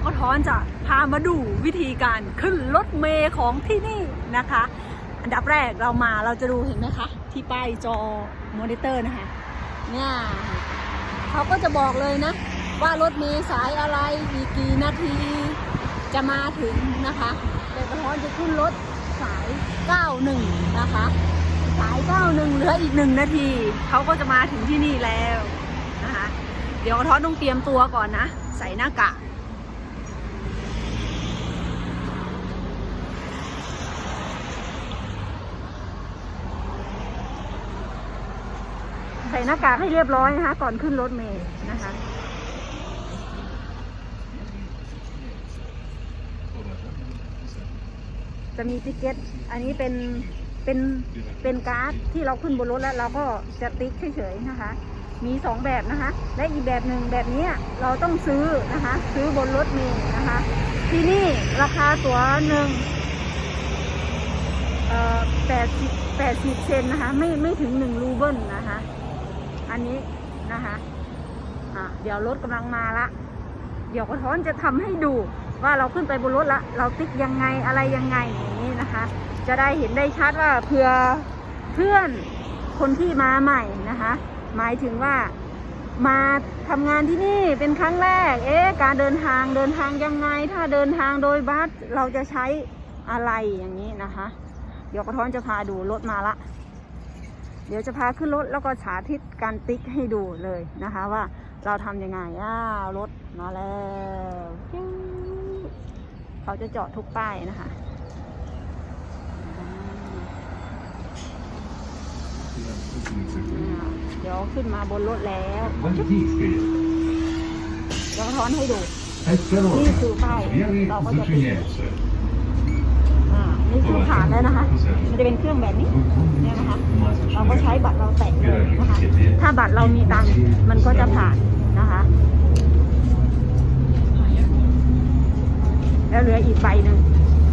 ยวก็ท้อนจะพามาดูวิธีการขึ้นรถเมล์ของที่นี่นะคะ อันดับแรกเรามาเราจะดูเห็นไหมคะ ที่ป้ายจอมอนิเตอร์นะคะ เนี่ยเขาก็จะบอกเลยนะ ว่ารถเมล์สายอะไรอีกกี่นาทีจะมาถึงนะคะเด็กกระท้อนจะขึ้นรถสาย 91 นะคะ สาย 91 เหลืออีกหนึ่งนาทีเขาก็จะมาถึงที่นี่แล้วนะคะ เดี๋ยวกระท้อนต้องเตรียมตัวก่อนนะ ใส่หน้ากาก ใส่หน้ากากให้เรียบร้อยนะคะ ก่อนขึ้นรถเมล์นะคะจะมีติ๊กเก็ต อันนี้เป็น เป็น เป็นการ์ดที่เราขึ้นบนรถแล้วเราก็จะติ๊กเฉยๆนะคะ มีสองแบบนะคะ และอีกแบบหนึ่งแบบนี้เราต้องซื้อนะคะ ซื้อบนรถเมล์นะคะ ที่นี่ราคาตั๋วหนึ่งเอ่อแปดสิบแปดสิบเซนนะคะ ไม่ไม่ถึงหนึ่งรูเบิลนะคะ อันนี้นะคะอะเดี๋ยวรถกำลังมาละ เดี๋ยวกระท้อนจะทำให้ดูว่าเราขึ้นไปบนรถละเราติ๊กยังไงอะไรยังไงอย่างนี้นะคะ จะได้เห็นได้ชัดว่าเพื่อเพื่อนคนที่มาใหม่นะคะ หมายถึงว่ามาทำงานที่นี่เป็นครั้งแรก เอ๊ะการเดินทางเดินทางยังไง ถ้าเดินทางโดยบัสเราจะใช้อะไรอย่างนี้นะคะ เดี๋ยวกระท้อนจะพาดูรถมาละ เดี๋ยวจะพาขึ้นรถแล้วก็สาธิตการติ๊กให้ดูเลยนะคะว่าเราทำยังไงอ้ารถมาแล้วเขาจะจอดทุกป้ายนะคะเดี๋ยวขึ้นมาบนรถแล้วเดี๋ท้อนให้ดูนี่คือป้ายเราก็จะติดนี่คือผ่านแล้วนะคะ มันจะเป็นเครื่องแบบนี้ เราก็ใช้บัตรเราแตะเลยนะคะ ถ้าบัตรเรามีตังมันก็จะผ่านนะคะแล้วเหลืออีกใบหนึ่ง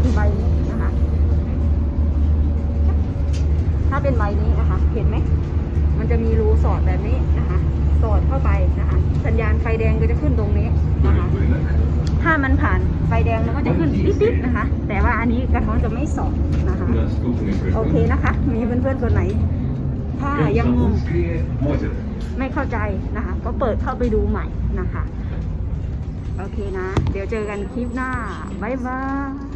อีกใบนนะคะ ถ้าเป็นใบนี้นะคะ เห็นไหม มันจะมีรูสอดแบบนี้นะคะ สอดเข้าไปนะคะ สัญญาณไฟแดงก็จะขึ้นตรงนี้นะคะ ถ้ามันผ่านไฟแดงมันก็จะขึ้นติ๊ดๆนะคะ แต่ว่าอันนี้กระท้อนจะไม่สอดนะคะ โอเคนะคะ มีเพื่อนๆคนไหน ผ้ายังงไม่เข้าใจนะคะ ก็เปิดเข้าไปดูใหม่นะคะ โอเคนะ เดี๋ยวเจอกันคลิปหน้า บ๊ายบาย